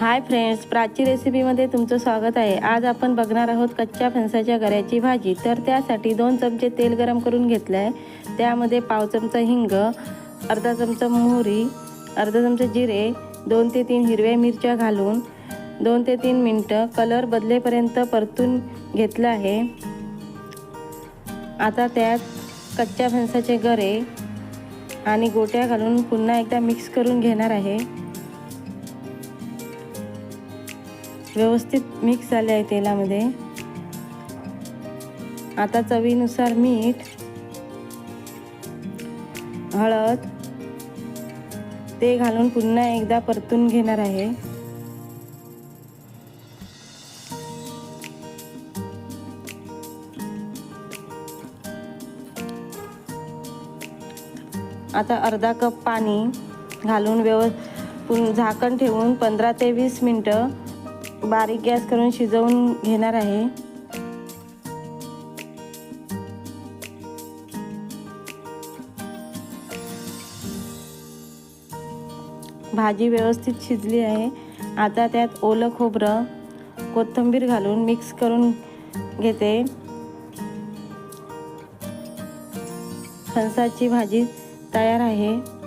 Hi friends Prachi रेसिपीमध्ये तुमचं स्वागत आहे. आज आपण बघणार आहोत कच्च्या फणसाच्या गऱ्याची भाजी. तर त्यासाठी दोन चमचे तेल गरम करून घेतलं आहे त्यामध्ये पाव चमचा हिंग अर्धा चमचा मोहरी अर्धा चमचा जिरे दोन ते तीन हिरव्या मिरच्या घालून दोन ते तीन मिनटं कलर बदलेपर्यंत परतून घेतलं आहे. आता त्यात कच्च्या फणसाचे गरे आणि गोट्या घालून पुन्हा एकदा मिक्स करून घेणार आहे. व्यवस्थित मिक्स झाले आहे तेलामध्ये. आता चवीनुसार मीठ हळद ते घालून पुन्हा एकदा परतून घेणार आहे. आता अर्धा कप पाणी घालून व्यव झाकण ठेवून पंधरा ते वीस मिनटं बारीक गॅस करून शिजवून घेणार आहे. भाजी व्यवस्थित शिजली आहे. आता त्यात ओलं खोबरं कोथिंबीर घालून मिक्स करून घेते. फणसाची भाजी तयार आहे.